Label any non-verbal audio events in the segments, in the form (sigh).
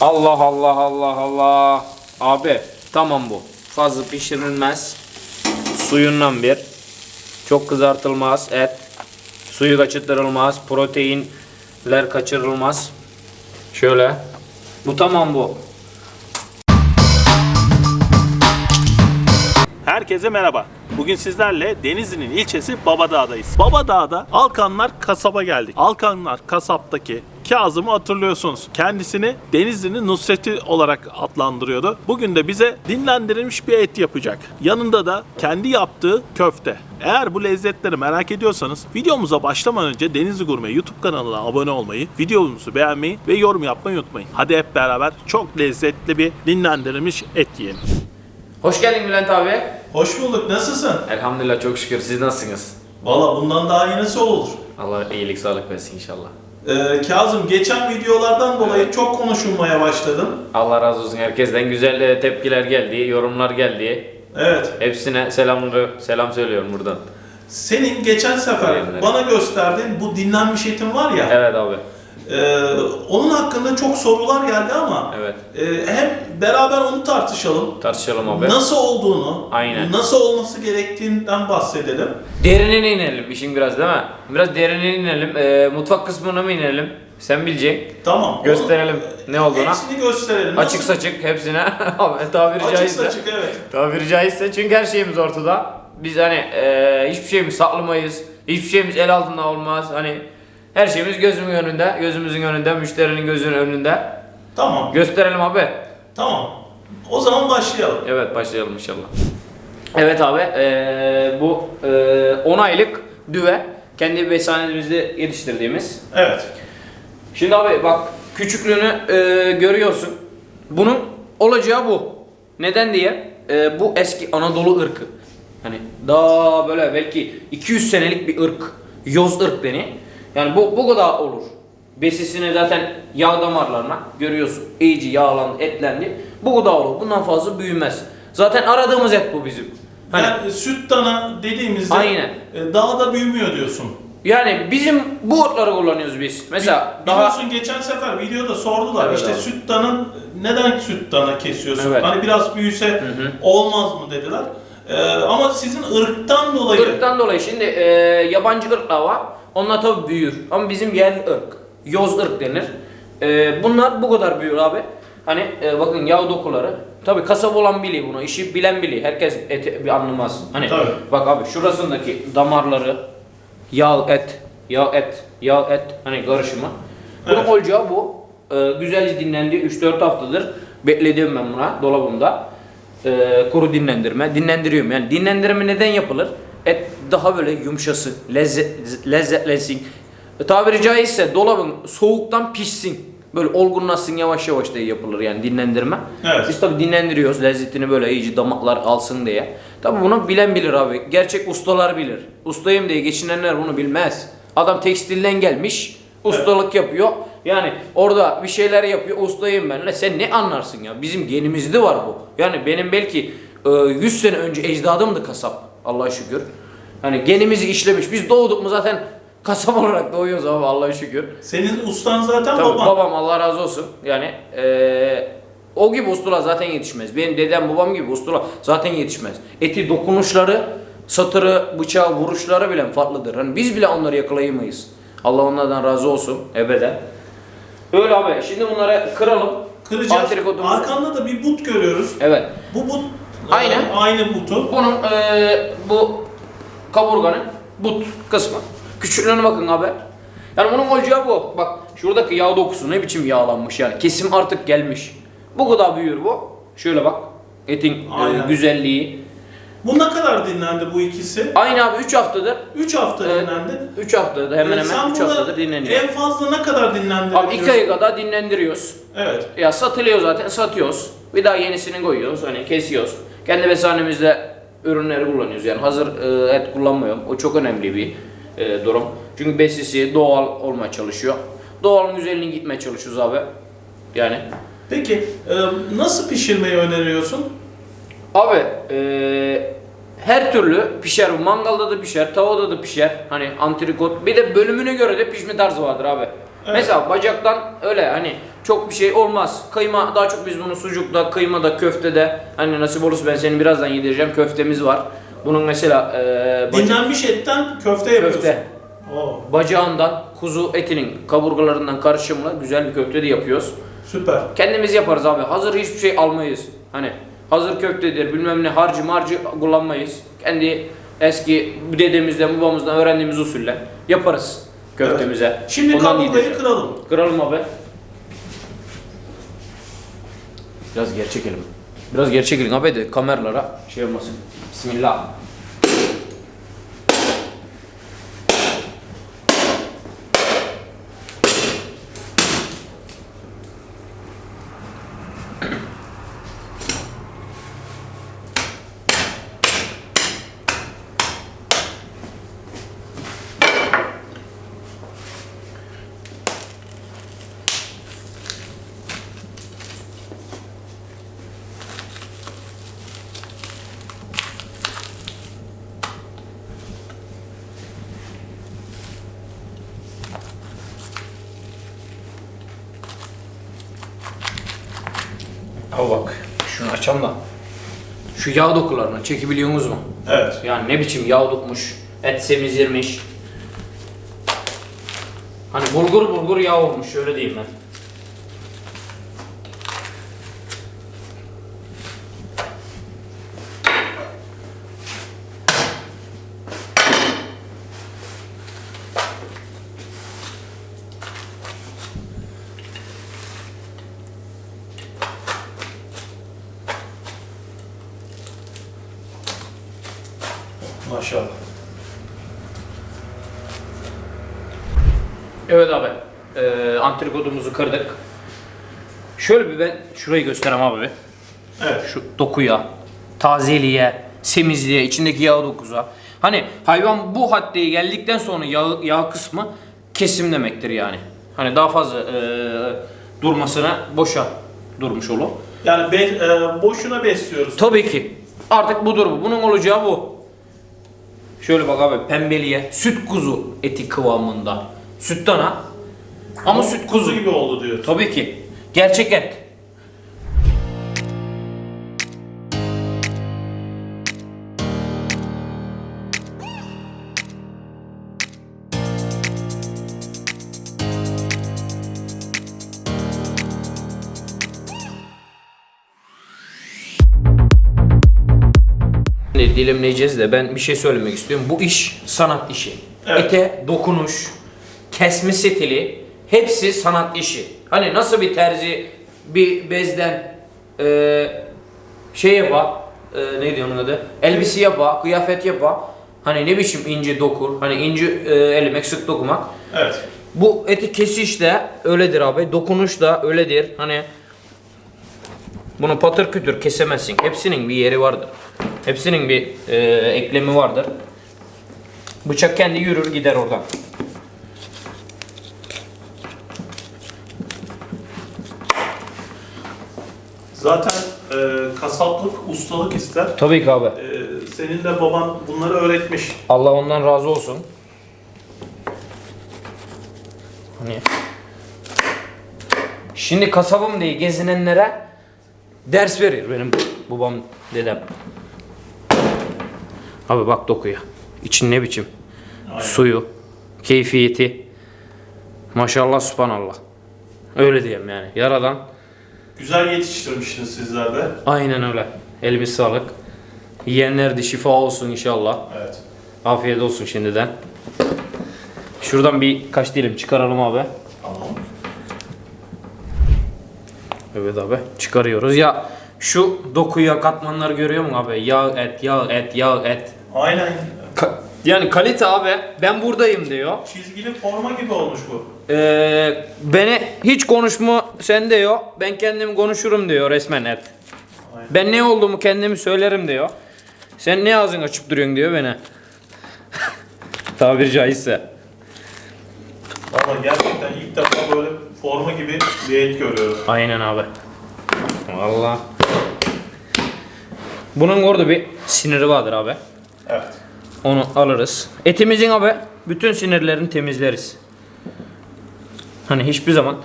Allah Allah Allah Allah. Abi tamam bu. Fazla pişirilmez. Suyundan bir. Çok kızartılmaz et. Suyu kaçırtılmaz. Proteinler kaçırılmaz. Şöyle. Bu tamam bu. Herkese merhaba. Bugün sizlerle Denizli'nin ilçesi Babadağ'dayız. Babadağ'da Alkanlar kasaba geldik. Alkanlar kasaptaki Kazım'ı hatırlıyorsunuz. Kendisini Denizli'nin Nusret'i olarak adlandırıyordu. Bugün de bize dinlendirilmiş bir et yapacak. Yanında da kendi yaptığı köfte. Eğer bu lezzetleri merak ediyorsanız videomuza başlamadan önce Denizli Gurme YouTube kanalına abone olmayı, videomuzu beğenmeyi ve yorum yapmayı unutmayın. Hadi hep beraber çok lezzetli bir dinlendirilmiş et yiyelim. Hoş geldin Bülent abi. Hoş bulduk. Nasılsın? Elhamdülillah çok şükür. Siz nasılsınız? Valla bundan daha iyi nasıl olur? Allah iyilik sağlık versin inşallah. Ee, Kazım geçen videolardan dolayı çok konuşulmaya başladın. Allah razı olsun herkesten güzel e, tepkiler geldi, yorumlar geldi. Evet. Hepsine selamları selam söylüyorum buradan. Senin geçen sefer bana gösterdiğin bu dinlenmiş etin var ya. Evet abi. E, onun hakkında çok sorular geldi ama Evet. e, hem beraber onu tartışalım. Tartışalım abi. Nasıl olduğunu, Aynen. nasıl olması gerektiğinden bahsedelim. Derinine inelim işin biraz değil mi? Biraz derinine inelim. Ee, mutfak kısmına mı inelim? Sen bileceksin. Tamam. Gösterelim onu- ne olduğuna. Hepsini gösterelim. Açık Nasıl- saçık hepsine. (laughs) Abi, tabiri Açık caizse. saçık evet. Tabiri caizse çünkü her şeyimiz ortada. Biz hani e, hiçbir şeyimiz saklamayız. Hiçbir şeyimiz el altında olmaz. Hani her şeyimiz gözümün önünde, gözümüzün önünde, müşterinin gözünün önünde. Tamam. Gösterelim abi. Tamam. O zaman başlayalım. Evet başlayalım inşallah. Evet abi eee, bu eee 10 aylık düve kendi besanemizde yetiştirdiğimiz. Evet. Şimdi abi bak küçüklüğünü eee, görüyorsun. Bunun olacağı bu. Neden diye eee, bu eski Anadolu ırkı. Hani daha böyle belki 200 senelik bir ırk. Yoz ırk deni. Yani bu bu kadar olur. Besisini zaten yağ damarlarına görüyorsun. İyice yağlandı, etlendi. Bu kadar olur. Bundan fazla büyümez. Zaten aradığımız et bu bizim. Hani Yani süt dana dediğimizde Aynen. e, daha da büyümüyor diyorsun. yani bizim bu otları kullanıyoruz biz. Mesela daha Biliyorsun geçen sefer videoda sordular Evet işte abi. süt danın neden süt dana kesiyorsun? Evet. Hani biraz büyüse hı. olmaz mı dediler. Ee, ama sizin ırktan dolayı Irktan dolayı şimdi e, yabancı ırklar var. Onlar tabi büyür. Ama bizim yerli ırk. Yoz ırk denir. E, bunlar bu kadar büyür abi. Hani e, bakın yağ dokuları. Tabi kasap olan biliyor bunu. işi bilen biliyor. Herkes eti bir anlamaz. Hani Tabii. bak abi şurasındaki damarları yağ et, yağ et, yağ et hani karışımı. Bunun Evet. olacağı bu. E, güzelce dinlendi. 3-4 haftadır beklediğim ben buna dolabımda. E, kuru dinlendirme. Dinlendiriyorum. Yani dinlendirme neden yapılır? Et daha böyle yumuşasın, lezzet, lezzetlensin. E, tabiri caizse dolabın soğuktan pişsin. Böyle olgunlaşsın yavaş yavaş diye yapılır yani dinlendirme. Evet. Biz tabi dinlendiriyoruz lezzetini böyle iyice damaklar alsın diye. Tabi bunu bilen bilir abi. Gerçek ustalar bilir. Ustayım diye geçinenler bunu bilmez. Adam tekstilden gelmiş, ustalık yapıyor. Yani orada bir şeyler yapıyor, ustayım ben. Lan sen ne anlarsın ya? Bizim genimizde var bu. Yani benim belki e, 100 sene önce ecdadım da kasap. Allah'a şükür. Hani genimizi işlemiş. Biz doğduk mu zaten kasap (laughs) olarak doğuyoruz abi Allah'a şükür. senin ustan zaten Tabii baban. babam Allah razı olsun. Yani eee, o gibi ustalar zaten yetişmez. Benim dedem babam gibi ustalar zaten yetişmez. Eti dokunuşları, satırı, bıçağı, vuruşları bile farklıdır. Hani biz bile onları yakalayamayız. Allah onlardan razı olsun ebeden. Öyle abi. Şimdi bunları kıralım. Kıracağız. Antrikotumuzu- Arkanda da bir but görüyoruz. Evet. Bu but Aynen. e, aynı butu. Bunun eee, bu kaburganın but kısmı. Küçüklüğüne bakın abi. Yani bunun olacağı bu. Bak şuradaki yağ dokusu ne biçim yağlanmış yani. Kesim artık gelmiş. Bu kadar büyür bu. Şöyle bak. Etin Aynen. güzelliği. Bu ne kadar dinlendi bu ikisi? Aynı abi 3 haftadır. 3 hafta Evet. dinlendi. 3 haftadır hemen hemen sen 3 burada haftadır dinleniyor. En fazla ne kadar dinlendirebiliyorsun? Abi 2 aya kadar dinlendiriyoruz. Evet. Ya satılıyor zaten satıyoruz. Bir daha yenisini koyuyoruz hani kesiyoruz. Kendi besanemizde ürünleri kullanıyoruz yani hazır e, et kullanmıyorum. O çok önemli bir e, durum. Çünkü besisi doğal olmaya çalışıyor. Doğalın güzelliğine gitmeye çalışıyoruz abi. Yani Peki e, nasıl pişirmeyi öneriyorsun? Abi e, her türlü pişer. Mangalda da pişer, tavada da pişer. Hani antrikot. Bir de bölümüne göre de pişme tarzı vardır abi. Mesela bacaktan öyle hani çok bir şey olmaz. Kıyma daha çok biz bunu sucukta, kıymada, köftede hani nasip olursa ben seni birazdan yedireceğim. Köftemiz var. Bunun mesela e, bacı- Dinlenmiş etten köfte yapıyorsun. köfte Oo, bacağından, kuzu etinin kaburgalarından karışımla güzel bir köfte de yapıyoruz. süper. Kendimiz yaparız abi. Hazır hiçbir şey almayız. Hani hazır köftedir bilmem ne harcı marcı kullanmayız. Kendi eski dedemizden babamızdan öğrendiğimiz usulle yaparız köftemize. Şimdi Ondan kaburgayı kıralım. Kıralım abi. Biraz geri çekelim. Biraz geri çekelim abi de kameralara şey olmasın. Bismillah. Al bak şunu açalım da. Şu yağ dokularını çekebiliyorsunuz mu? Evet. Yani ne biçim yağ dokmuş, et semizirmiş. Hani bulgur bulgur yağ olmuş şöyle diyeyim ben. Maşallah. Evet abi. Antrikotumuzu kırdık. Şöyle bir ben şurayı göstereyim abi bir. Evet. Şu dokuya, tazeliğe, semizliğe, içindeki yağ dokuza. Hani hayvan bu haddeye geldikten sonra yağ, yağ kısmı kesim demektir yani. Hani daha fazla ee, durmasına boşa durmuş olur. Yani be- e, boşuna besliyoruz. Tabii ki. Artık budur bu. Bunun olacağı bu. Şöyle bak abi pembeliğe süt kuzu eti kıvamında. Süt dana ama süt kuzu. gibi oldu diyor. Tabii ki. Gerçek et. Şimdi dilimleyeceğiz de ben bir şey söylemek istiyorum. Bu iş sanat işi. Evet. Ete dokunuş, kesme stili hepsi sanat işi. Hani nasıl bir terzi bir bezden e, şey yapa, e, neydi onun adı? Elbise yapa, kıyafet yapa. Hani ne biçim ince dokur, hani ince e, elemek, sık dokumak. Evet. Bu eti kesiş de öyledir abi. Dokunuş da öyledir. Hani bunu patır kütür kesemezsin. Hepsinin bir yeri vardır. Hepsinin bir e, eklemi vardır. Bıçak kendi yürür gider oradan. Zaten e, kasaplık ustalık ister. Tabii ki abi. E, senin de baban bunları öğretmiş. Allah ondan razı olsun. Hani Şimdi kasabım diye gezinenlere ders verir benim babam dedem. Abi bak dokuya. İçin ne biçim? Aynen. Suyu, keyfiyeti. Maşallah subhanallah. Öyle diyeyim yani. Yaradan Güzel yetiştirmişsiniz sizler de. aynen öyle. Elimiz sağlık. Yiyenler de şifa olsun inşallah. Evet. Afiyet olsun şimdiden. Şuradan bir kaç dilim çıkaralım abi. Tamam. Evet abi çıkarıyoruz. Ya şu dokuya katmanları görüyor musun abi? Yağ et, yağ et, yağ et. Aynen. Ka- yani kalite abi ben buradayım diyor. Çizgili forma gibi olmuş bu. Ee, beni hiç konuşma sen diyor. Ben kendim konuşurum diyor resmen et. Aynen. Ben ne olduğumu kendimi söylerim diyor. Sen ne ağzını açıp duruyorsun diyor bana. (laughs) Tabiri caizse. Valla gerçekten ilk defa böyle forma gibi bir et görüyorum. Aynen abi. Vallahi. Bunun orada bir siniri vardır abi. Evet. Onu alırız. Etimizin abi bütün sinirlerini temizleriz. Hani hiçbir zaman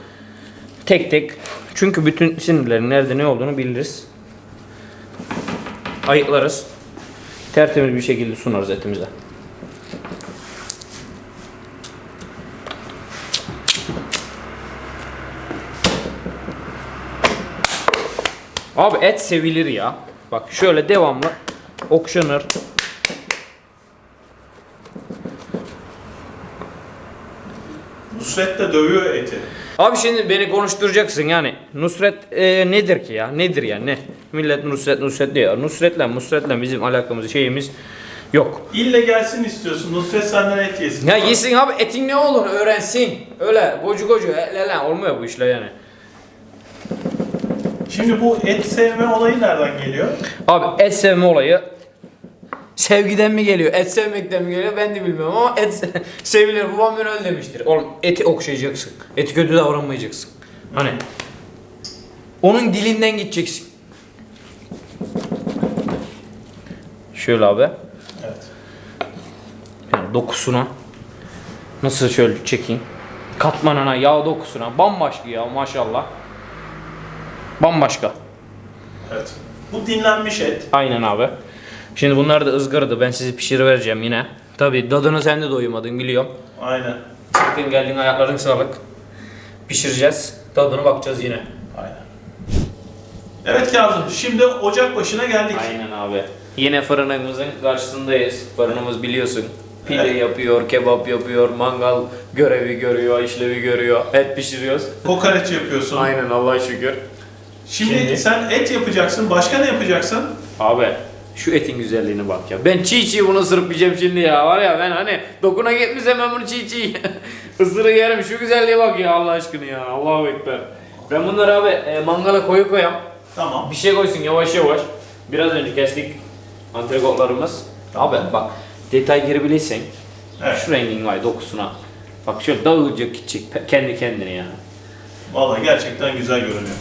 tek tek çünkü bütün sinirlerin nerede ne olduğunu biliriz. Ayıklarız. Tertemiz bir şekilde sunarız etimize. Abi et sevilir ya. Bak şöyle devamlı okşanır. Nusret de dövüyor eti. Abi şimdi beni konuşturacaksın yani. Nusret e, nedir ki ya? Nedir ya ne? Millet Nusret Nusret diyor. Nusret'le Nusret'le bizim alakamız şeyimiz yok. İlle gelsin istiyorsun. Nusret senden et yesin. Ya yesin abi etin ne olur öğrensin. Öyle gocu gocu lele olmuyor bu işler yani. Şimdi bu et sevme olayı nereden geliyor? Abi et sevme olayı sevgiden mi geliyor? Et sevmekten mi geliyor? Ben de bilmiyorum ama et se- (laughs) sevilir. Babam beni öyle demiştir. Oğlum eti okşayacaksın. Eti kötü davranmayacaksın. Hani onun dilinden gideceksin. Şöyle abi. Evet. Yani dokusuna nasıl şöyle çekeyim. Katmanına, yağ dokusuna bambaşka ya maşallah. Bambaşka. Evet. Bu dinlenmiş et. Aynen abi. Şimdi bunlar da ızgaradı. Ben sizi pişirivereceğim yine. Tabi tadını sen de doymadın biliyorum. Aynen. Çıktın geldin ayakların sağlık. Pişireceğiz. Tadına bakacağız yine. Aynen. Evet Kazım, şimdi ocak başına geldik. Aynen abi. Yine fırınımızın karşısındayız. Fırınımız biliyorsun. Pide Evet. yapıyor, kebap yapıyor, mangal görevi görüyor, işlevi görüyor. Et pişiriyoruz. Kokoreç yapıyorsun. Aynen Allah'a şükür. Şimdi, Şimdi- sen et yapacaksın. Başka ne yapacaksın? Abi şu etin güzelliğine bak ya. Ben çiğ çiğ bunu ısırıp yiyeceğim şimdi ya. Var ya ben hani dokuna gitmişsem ben bunu çiğ çiğ (laughs) ısırık yerim. Şu güzelliğe bak ya Allah aşkına ya. Allahu Ekber. Ben bunları abi e, mangala koyu koyam. Tamam. Bir şey koysun yavaş yavaş. Biraz önce kestik antrikotlarımız. Abi bak detay girebilirsen Evet. şu rengin var dokusuna. Bak şöyle dağılacak gidecek kendi kendine ya. Vallahi gerçekten güzel görünüyor.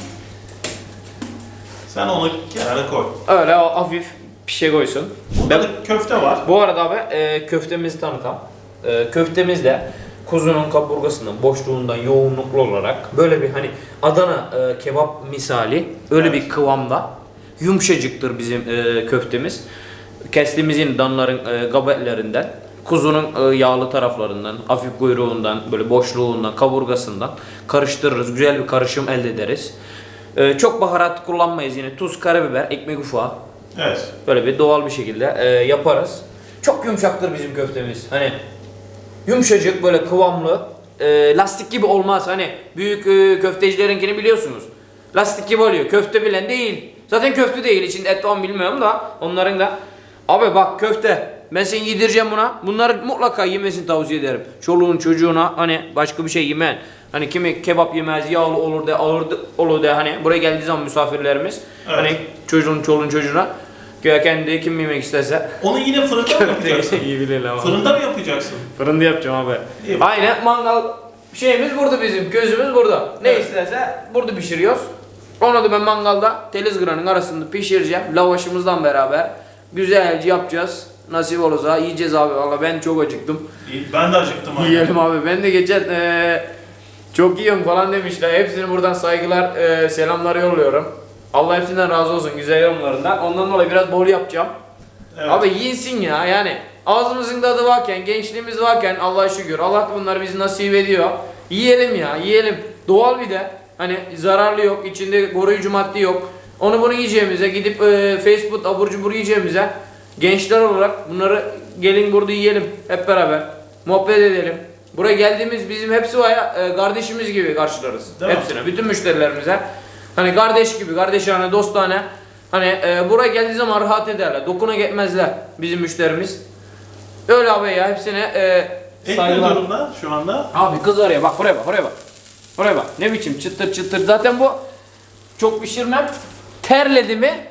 Sen onu kenara koy. Öyle hafif bir şey koysun. Burada Ben- köfte var. Bu arada abi e, köftemizi tanıtam. E, köftemiz de kuzunun kaburgasından, boşluğundan yoğunluklu olarak böyle bir hani Adana e, kebap misali öyle Evet. bir kıvamda yumuşacıktır bizim e, köftemiz. Kestiğimiz yine danların e, gabetlerinden, kuzunun e, yağlı taraflarından, hafif kuyruğundan, böyle boşluğundan, kaburgasından karıştırırız. Güzel bir karışım elde ederiz. E, çok baharat kullanmayız yine. Tuz, karabiber, ekmek ufağı. Evet. Böyle bir doğal bir şekilde e, yaparız. Çok yumuşaktır bizim köftemiz. Hani yumuşacık böyle kıvamlı. e, lastik gibi olmaz. Hani büyük e, köftecilerinkini biliyorsunuz. Lastik gibi oluyor. Köfte bilen değil. Zaten köfte değil. İçinde et mı bilmiyorum da onların da. Abi bak köfte. Ben seni yedireceğim buna. Bunları mutlaka yemesini tavsiye ederim. Çoluğun çocuğuna hani başka bir şey yemeyen. Hani kimi kebap yemez, yağlı olur de, olur de, olur de hani buraya geldiği zaman misafirlerimiz. Evet. Hani çocuğun çoluğun çocuğuna kendi kim yemek isterse. Onu yine fırında mı yapacaksın? (laughs) İyi bilirler ama. Fırında mı yapacaksın? Fırında yapacağım abi. İyi. Aynen mangal şeyimiz burada bizim. Gözümüz burada. Ne Evet. isterse burada pişiriyoruz. Onu da ben mangalda telizgranın arasında pişireceğim. Lavaşımızdan beraber güzelce yapacağız. Nasip olursa yiyeceğiz abi. Valla ben çok acıktım. İyi, Ben de acıktım. aynen. Yiyelim abi. Ben de geçen eee, çok yiyorum falan demişler. Hepsine buradan saygılar, eee, selamlar yolluyorum. Allah hepsinden razı olsun güzel yorumlarından. Ondan dolayı biraz bol yapacağım. Evet. Abi yiyinsin ya yani ağzımızın tadı varken, gençliğimiz varken Allah'a şükür Allah bunları bizi nasip ediyor. Yiyelim ya yiyelim. Doğal bir de hani zararlı yok, içinde koruyucu madde yok. Onu bunu yiyeceğimize gidip e, Facebook abur cubur yiyeceğimize gençler olarak bunları gelin burada yiyelim hep beraber. Muhabbet edelim. Buraya geldiğimiz bizim hepsi var ya e, kardeşimiz gibi karşılarız. Değil mi? Hepsine, bütün müşterilerimize. Hani kardeş gibi, kardeşane, dostane. Hani e, buraya geldiği zaman rahat ederler. Dokuna gitmezler bizim müşterimiz. Öyle abi ya hepsine e, saygılar. durumda şu anda? Abi kız araya bak buraya bak buraya bak. Buraya bak. Ne biçim çıtır çıtır. Zaten bu çok pişirmem. Terledi mi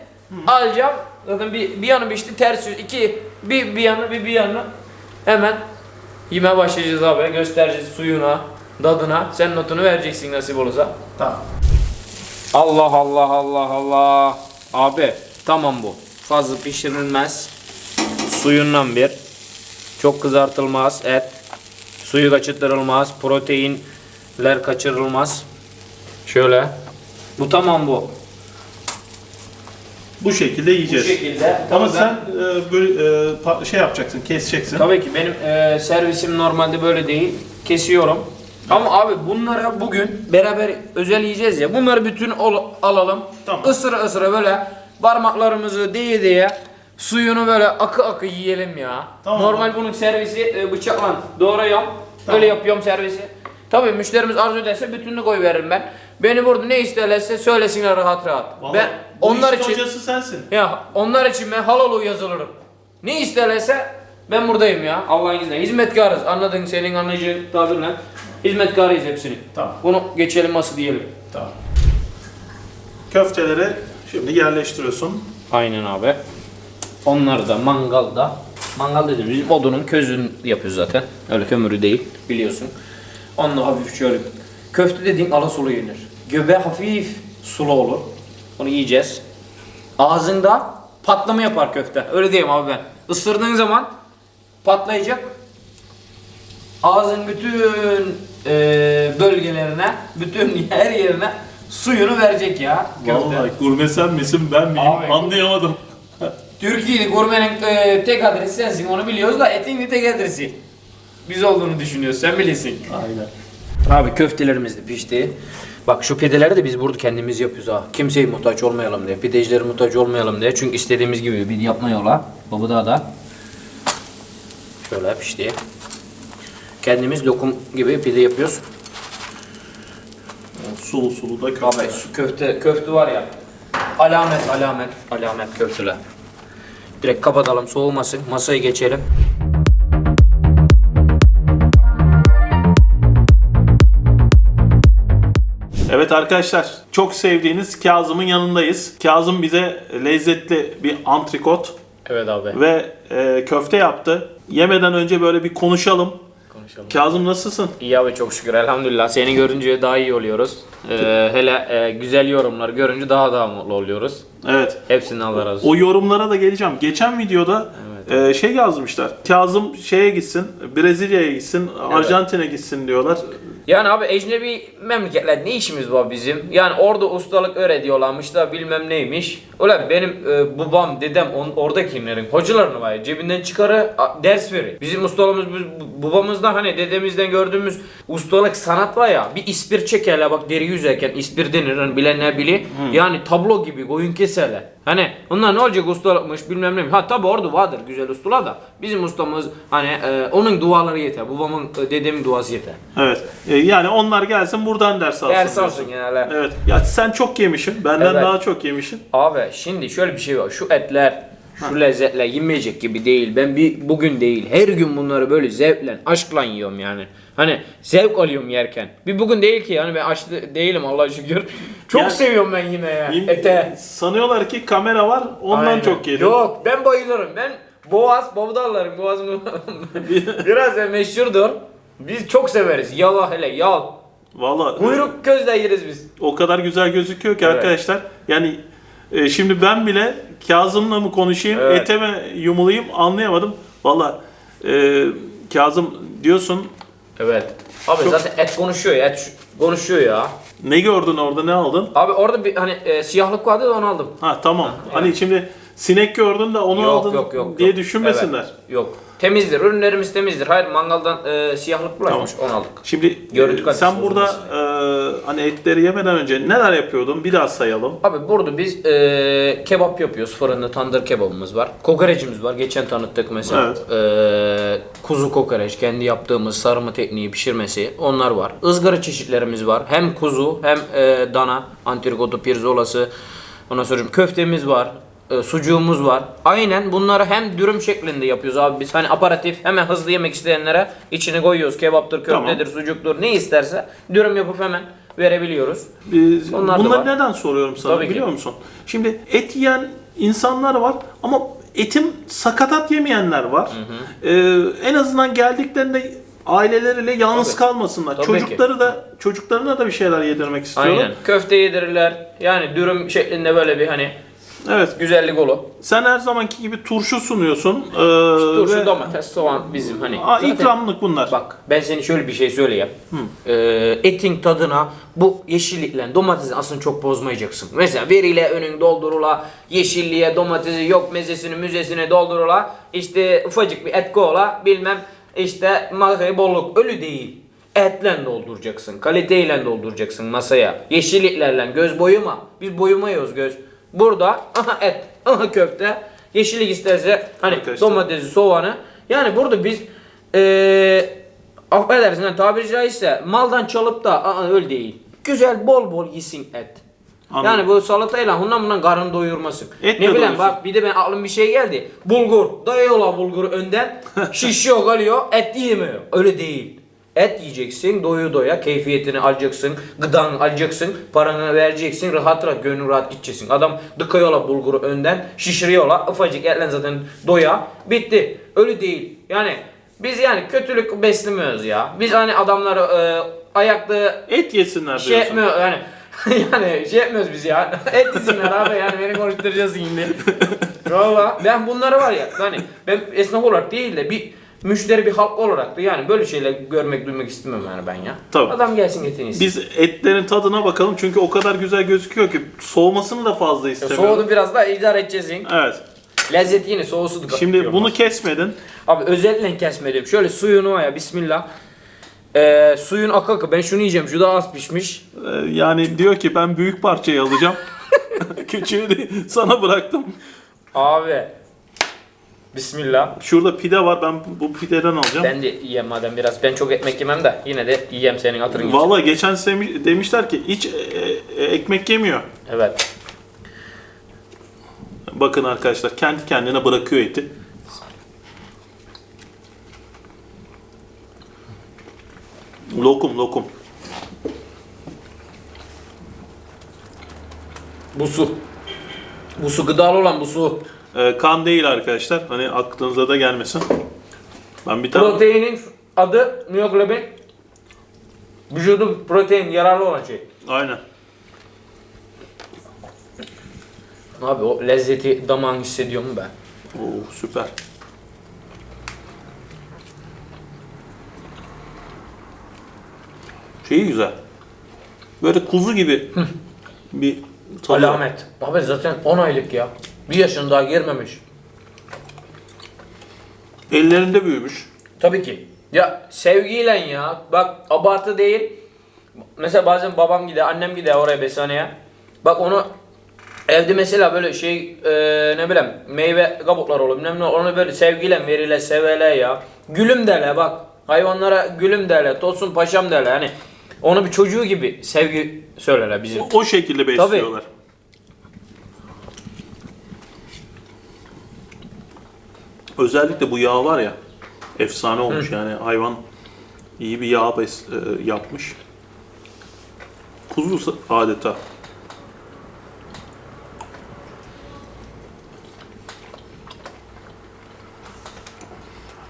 alacağım. Zaten bir, bir yanı pişti ters yüz. iki bir, bir yanı bir bir yanı. Hemen yeme başlayacağız abi. Göstereceğiz suyuna, tadına. Sen notunu vereceksin nasip olursa. Tamam. Allah Allah Allah Allah. Abi tamam bu. Fazla pişirilmez. Suyundan bir. Çok kızartılmaz et. Suyu kaçırtılmaz. Proteinler kaçırılmaz. Şöyle. Bu tamam bu. Bu şekilde Bu yiyeceğiz. şekilde. Ama Tabii sen e, böyle e, pa- şey yapacaksın, keseceksin. Tabii ki benim e, servisim normalde böyle değil. Kesiyorum. Ama abi bunlara bugün beraber özel yiyeceğiz ya. Bunları bütün ol- alalım. Tamam. Isıra ısıra böyle parmaklarımızı diye diye suyunu böyle akı akı yiyelim ya. Tamam. Normal bunun servisi e, bıçakla doğrayıyorum. Öyle yapıyorum servisi. Tabii müşterimiz arzu ederse bütününü koy veririm ben. Beni burada ne isterlerse söylesinler rahat rahat. Vallahi ben bu onlar işin için hocası sensin. ya onlar için ben halalı yazılırım. Ne isterlerse ben buradayım ya Allah'ın izniyle. Hizmetkarız. Anladın senin anlayacağın tabirle. Hizmetkarıyız hepsini. Tamam. Bunu geçelim nasıl diyelim. Tamam. Köfteleri şimdi yerleştiriyorsun. Aynen abi. Onları da mangalda. Mangal dediğimiz bizim odunun közünü yapıyoruz zaten. Öyle kömürü değil biliyorsun. Onunla hafif şöyle. Köfte dediğin ala sulu yenir. Göbe hafif sulu olur. Onu yiyeceğiz. Ağzında patlama yapar köfte. Öyle diyeyim abi ben. Isırdığın zaman patlayacak. Ağzın bütün eee, bölgelerine, bütün (laughs) her yerine suyunu verecek ya köfte. Vallahi gurme sen misin ben miyim Abi. anlayamadım. (laughs) Türkiye'de gurmenin e, tek adresi sensin onu biliyoruz da etin de tek adresi. Biz olduğunu düşünüyoruz sen bilirsin. Aynen. Abi köftelerimiz de pişti. Bak şu pideleri de biz burada kendimiz yapıyoruz ha. Kimseye muhtaç olmayalım diye. Pidecilere muhtaç olmayalım diye. Çünkü istediğimiz gibi bir yapmıyorlar. Baba da da. Şöyle pişti. Kendimiz lokum gibi pide yapıyoruz. Sulu sulu da Abi köfte. şu köfte köfte var ya. Alamet alamet alamet köfteler. Direkt kapatalım soğumasın. Masaya geçelim. Evet arkadaşlar çok sevdiğiniz Kazım'ın yanındayız. Kazım bize lezzetli bir antrikot Evet abi. ve e, köfte yaptı. Yemeden önce böyle bir konuşalım. Konuşalım. Kazım nasılsın? İyi abi çok şükür elhamdülillah. Seni görünce daha iyi oluyoruz. Ee, hele e, güzel yorumlar görünce daha daha mutlu oluyoruz. Evet. Hepsinden Allah razı olsun. O yorumlara da geleceğim. Geçen videoda e, şey yazmışlar. Kazım şeye gitsin, Brezilya'ya gitsin, Arjantin'e gitsin diyorlar. Yani abi ecnebi memleketler ne işimiz var bizim? Yani orada ustalık öğretiyorlarmış da bilmem neymiş. Ulan benim e, babam, dedem on, oradakilerin hocalarını var ya, cebinden çıkarı a, ders veriyor. Bizim ustalığımız, babamızdan hani dedemizden gördüğümüz ustalık sanat var ya bir ispir çekerler bak deri yüzerken ispir denir hani bilenler bilir. Yani tablo gibi koyun keserler. Hani onlar ne olacak ustalıkmış bilmem ne. Ha tabi orada vardır güzel ustalar da bizim ustamız hani e, onun duaları yeter. Babamın e, dedemin duası yeter. Evet. E, yani onlar gelsin buradan ders alsın. Ders alsın yani. Evet. Ya sen çok yemişsin. Benden Evet. daha çok yemişsin. Abi şimdi şöyle bir şey var. Şu etler, şu lezzetler yenmeyecek gibi değil. Ben bir bugün değil, her gün bunları böyle zevkle, aşkla yiyorum yani. Hani zevk alıyorum yerken. Bir bugün değil ki yani ben açlı değilim Allah'a şükür. (laughs) Çok Yani- seviyorum ben yine ya ete. Sanıyorlar ki kamera var. Ondan Aynen. çok yedin. Yok ben bayılırım. Ben boğaz, babudarlarım boğazımı (laughs) biraz da meşhurdur. Biz çok severiz. Yala hele yal. Valla Kuyruk közle yeriz biz. o kadar güzel gözüküyor ki Evet. arkadaşlar. Yani e, şimdi ben bile Kazım'la mı konuşayım, Evet. ete mi yumulayım anlayamadım. Valla e, Kazım diyorsun Evet. Abi Çok- zaten et konuşuyor ya. Et şu- konuşuyor ya. ne gördün orada ne aldın? Abi orada bir hani e, siyahlık vardı da onu aldım. Ha tamam. Hani şimdi sinek gördün de onu aldın diye düşünmesinler. Evet, yok. Temizdir. Ürünlerimiz temizdir. Hayır mangaldan e, siyahlık bulaşmış. Onu aldık. Şimdi Görüntü e, kalitesi sen burada e, hani etleri yemeden önce neler yapıyordun? Bir daha sayalım. Abi burada biz e, kebap yapıyoruz. Fırında tandır kebabımız var. Kokoreçimiz var. Geçen tanıttık mesela. E, kuzu kokoreç. Kendi yaptığımız sarma tekniği pişirmesi. Onlar var. Izgara çeşitlerimiz var. Hem kuzu hem e, dana. Antrikotu, pirzolası. Ondan sonra köftemiz var. E, sucuğumuz var. Aynen bunları hem dürüm şeklinde yapıyoruz abi biz. Hani aparatif hemen hızlı yemek isteyenlere içine koyuyoruz. Kebaptır, Tamam. köftedir, sucuktur ne isterse dürüm yapıp hemen verebiliyoruz. Biz, Onlar bunları neden soruyorum sana Tabii ki. biliyor musun? Şimdi et yiyen insanlar var ama etim sakatat yemeyenler var. Ee, en azından geldiklerinde aileleriyle yalnız Tabii. kalmasınlar. Tabii Çocukları da çocuklarına da bir şeyler yedirmek istiyorlar. Aynen. Köfte yedirirler. Yani dürüm şeklinde böyle bir hani Evet. Güzellik olur. Sen her zamanki gibi turşu sunuyorsun. Ee, Turşu, ve- domates, soğan bizim hani. Aa, Zaten- ikramlık bunlar. Bak ben seni şöyle bir şey söyleyeyim. Ee, etin tadına bu yeşillikle domatesi aslında çok bozmayacaksın. Mesela veriyle önün doldurula, yeşilliğe domatesi yok mezesini müzesini doldurula, işte ufacık bir et kola bilmem işte masaya bolluk ölü değil. Etle dolduracaksın, kaliteyle dolduracaksın masaya. Yeşilliklerle göz boyuma. Biz boyumayız göz. Burada aha et, aha köfte. Yeşillik isterse hani Arkadaşlar. domatesi, soğanı. Yani burada biz eee affedersin yani tabiri caizse maldan çalıp da aa, öyle değil. Güzel bol bol yesin et. Anladım. Yani bu salatayla hundan bundan karın doyurmasın. Et ne bileyim bak bir de ben aklım bir şey geldi. Bulgur. Dayıyorlar bulguru önden. (laughs) şişiyor kalıyor. Et yiyemiyor. Öyle değil. Et yiyeceksin, doyu doya, keyfiyetini alacaksın, gıdanı alacaksın, paranı vereceksin, rahat rahat, gönül rahat gideceksin. Adam dıkıyorlar bulguru önden, şişiriyorlar, ufacık etle zaten doya, bitti. Öyle değil. Yani biz yani kötülük beslemiyoruz ya. Biz hani adamları e, ayakta Et yesinler şey diyorsun. etmiyor yani (laughs) yani şey etmiyoruz biz ya. Et yesinler abi yani beni konuşturacağız şimdi. (laughs) Valla ben bunları var ya hani ben esnaf olarak değil de bir müşteri bir halk olarak da yani böyle şeyler görmek duymak istemem yani ben ya. Tabii. Adam gelsin yesin. Biz etlerin tadına bakalım çünkü o kadar güzel gözüküyor ki soğumasını da fazla istemiyorum. Soğudu biraz daha idare edeceğiz. Evet. Lezzet yine soğusu da Şimdi bunu kesmedin. Abi özellikle kesmedim. Şöyle suyunu var ya bismillah. Ee, suyun akı akı. Ben şunu yiyeceğim. Şu da az pişmiş. Ee, Yani diyor ki ben büyük parçayı alacağım. (laughs) (laughs) Küçüğü de sana bıraktım. Abi. Bismillah. Şurada pide var. Ben bu- bu pideden alacağım. Ben de yiyeyim madem biraz. Ben çok ekmek yemem de yine de yiyeyim senin hatırın için. Vallahi geçen sene demişler ki hiç e, e, ekmek yemiyor. Evet. Bakın arkadaşlar kendi kendine bırakıyor eti. Lokum lokum. Bu su. Bu su gıdalı olan bu su. Ee, kan değil arkadaşlar. Hani aklınıza da gelmesin. Ben bir tane Proteinin adı miyoglobin. Vücudun protein yararlı olan şey. aynen. Abi o lezzeti damağın hissediyor mu ben? Oo, süper. Şeyi güzel. Böyle kuzu gibi bir tadı var. Alamet. Abi zaten 10 aylık ya. Bir yaşını daha girmemiş. Ellerinde büyümüş. Tabii ki. Ya sevgiyle ya. Bak abartı değil. Mesela bazen babam gider, annem gider oraya besaneye. Bak onu evde mesela böyle şey e, ne bileyim meyve kabukları olur bilmem ne onu böyle sevgiyle verile sevele ya. Gülüm derler bak. Hayvanlara gülüm derler, tosun paşam derler. Hani onu bir çocuğu gibi sevgi söylerler bizim. O, o şekilde besliyorlar. Özellikle bu yağ var ya efsane olmuş yani hayvan iyi bir yağ bes- e, yapmış. Kuzu adeta.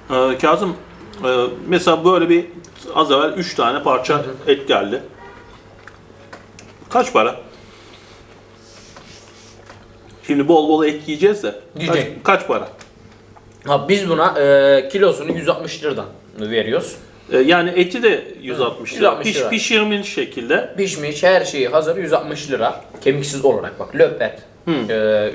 Ee, Kazım e, mesela böyle bir az evvel 3 tane parça et geldi. Kaç para? Şimdi bol bol et yiyeceğiz de. Kaç, Yiyecek. kaç para? Ha, biz buna e, kilosunu 160 liradan veriyoruz. Ee, yani eti de 160 lira. 160 Piş, lira. pişirmiş şekilde. Pişmiş her şeyi hazır 160 lira. Kemiksiz olarak bak löp et. E,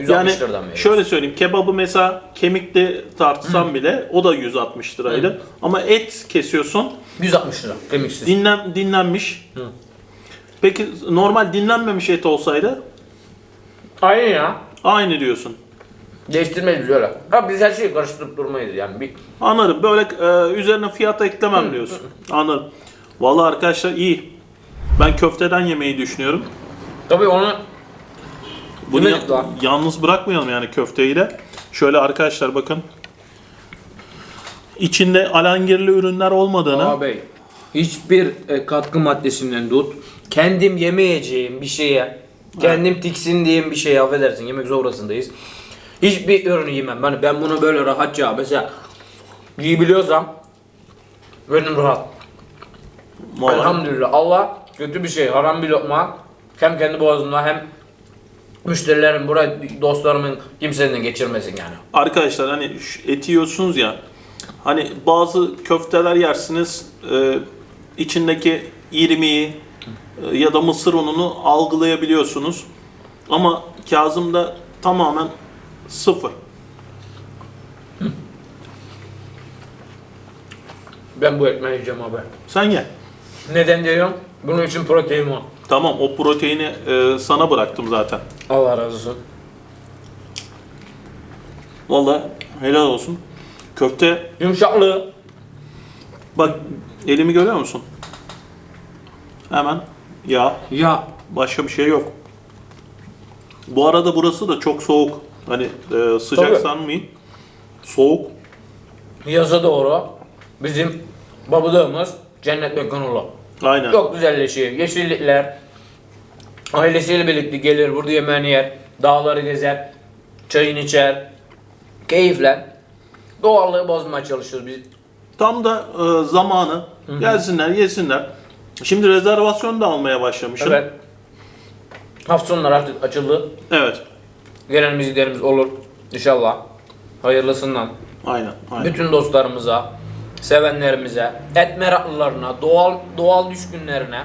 160 Yani liradan veriyoruz. şöyle söyleyeyim kebabı mesela kemikli tartsam bile o da 160 liraydı. Ama et kesiyorsun 160 lira kemiksiz. dinlen dinlenmiş. Peki normal dinlenmemiş et olsaydı Aynı ya. aynı diyorsun. Değiştirmeyiz öyle. Ha biz her şeyi karıştırıp durmayız yani. Bir Anladım. Böyle e, üzerine fiyat eklemem diyorsun. Anladım. Vallahi arkadaşlar iyi. Ben köfteden yemeyi düşünüyorum. Tabii onu Bunu Yemedik ya- daha. yalnız bırakmayalım yani köfteyi de. Şöyle arkadaşlar bakın. İçinde alengirli ürünler olmadığını. Abi hiçbir e, katkı maddesinden tut. Kendim yemeyeceğim bir şeye, kendim tiksindiğim bir şeye affedersin yemek zorundayız. Hiçbir ürünü yemem. Ben ben bunu böyle rahatça mesela yiyebiliyorsam benim rahat. Vallahi Elhamdülillah Allah kötü bir şey haram bir lokma hem kendi boğazımda hem Müşterilerin, buraya dostlarımın kimsenin geçirmesin yani. Arkadaşlar hani eti yiyorsunuz ya hani bazı köfteler yersiniz e, içindeki irmiği e, ya da mısır ununu algılayabiliyorsunuz. Ama Kazım'da tamamen sıfır. Ben bu ekmeği yiyeceğim abi. Sen ye. Neden diyorum? Bunun için protein var. Tamam o proteini e, sana bıraktım zaten. Allah razı olsun. Vallahi helal olsun. Köfte Yumuşaklığı. bak elimi görüyor musun? Hemen yağ. Ya. Başka bir şey yok. Bu arada burası da çok soğuk. Hani e, sıcak Tabii. sanmayın. Soğuk. Yaza doğru bizim babadağımız cennet mekanı Aynen. Çok güzelleşiyor. Yeşillikler. Ailesiyle birlikte gelir burada yemeğini yer. Dağları gezer. Çayını içer. Keyifle. Doğallığı bozmaya çalışıyoruz biz. Tam da e, zamanı. Gelsinler, yesinler. Şimdi rezervasyon da almaya başlamışım. Evet. Hafta sonları artık açıldı. Evet. Gelenimiz giderimiz olur. İnşallah. Hayırlısından. Aynen. aynen. Bütün dostlarımıza, sevenlerimize, et meraklılarına, doğal doğal düşkünlerine,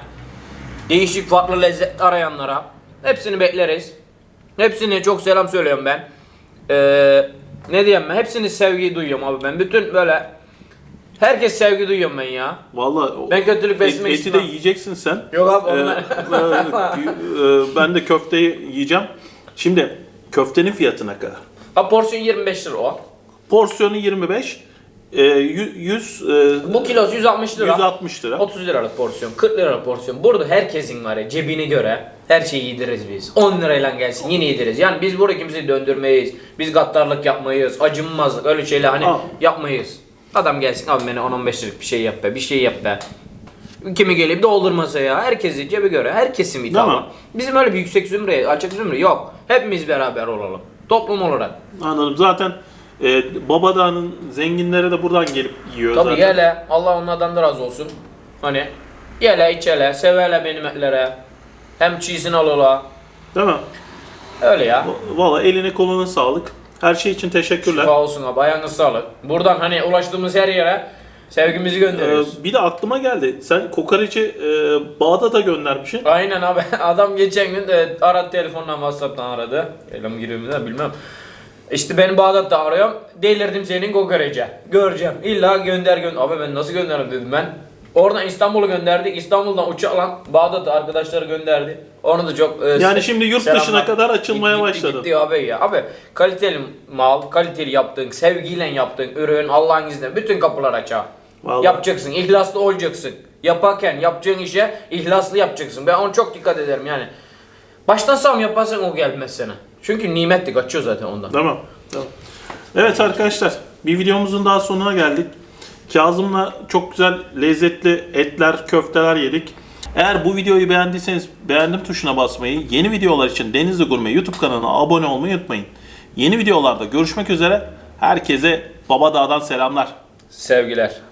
değişik farklı lezzet arayanlara hepsini bekleriz. Hepsine çok selam söylüyorum ben. Ee, ne diyeyim ben? Hepsini sevgi duyuyorum abi ben. Bütün böyle herkes sevgi duyuyorum ben ya. Vallahi Ben kötülük et- beslemek Eti de istemem. yiyeceksin sen. Yok abi Ee, onlar. (laughs) e, e, ben de köfteyi yiyeceğim. Şimdi köftenin fiyatı ne kadar? Ha, porsiyon 25 lira o. Porsiyonu 25, e, 100, e, Bu kilosu 160 lira. 160 lira. 30 liralık porsiyon, 40 liralık porsiyon. Burada herkesin var ya cebine göre her şeyi yediririz biz. 10 lirayla gelsin yine yediririz. Yani biz burada kimseyi döndürmeyiz. Biz gaddarlık yapmayız, acınmazlık öyle şeyler hani Aa. yapmayız. Adam gelsin abi bana 10-15 liralık bir şey yap be, bir şey yap be. Kimi gelip doldurmasa ya. Herkesi cebi göre, her kesimi Değil mi? Bizim öyle bir yüksek zümre, alçak zümre yok. Hepimiz beraber olalım. Toplum olarak. Anladım. Zaten e, Babadağ'ın zenginleri de buradan gelip yiyor Tabii zaten. yele, Allah onlardan da razı olsun. Hani yele, içele, sevele benim etlere. Hem çiğsini alala. Değil mi? Öyle ya. Valla eline koluna sağlık. Her şey için teşekkürler. Şifa olsun abi, ayağınız sağlık. Buradan hani ulaştığımız her yere sevgimizi gönderiyoruz. Ee, bir de aklıma geldi. Sen kokoreci e, Bağdat'a göndermişsin. Aynen abi. (laughs) Adam geçen gün de aradı telefonla WhatsApp'tan aradı. Elim girimi de bilmem. İşte beni Bağdat'ta arıyorum. Delirdim senin kokorece. Göreceğim. İlla gönder gönder. Abi ben nasıl gönderirim dedim ben. Oradan İstanbul'u gönderdik. İstanbul'dan uçakla Bağdat'a arkadaşları gönderdi. Onu da çok e, Yani şimdi yurt dışına selamlar. kadar açılmaya Gitti, başladı. Gitti abi ya. Abi kaliteli mal, kaliteli yaptığın, sevgiyle yaptığın ürün Allah'ın izniyle bütün kapılar açar. Vallahi. Yapacaksın, ihlaslı olacaksın. Yaparken yapacağın işe ihlaslı yapacaksın. Ben ona çok dikkat ederim yani. Baştan sağım yaparsan o gelmez sana. Çünkü nimetlik açıyor zaten ondan. Tamam. tamam. Evet arkadaşlar bir videomuzun daha sonuna geldik. Kazım'la çok güzel lezzetli etler, köfteler yedik. Eğer bu videoyu beğendiyseniz beğendim tuşuna basmayı, yeni videolar için Denizli Gurme YouTube kanalına abone olmayı unutmayın. Yeni videolarda görüşmek üzere. Herkese Babadağ'dan selamlar. Sevgiler.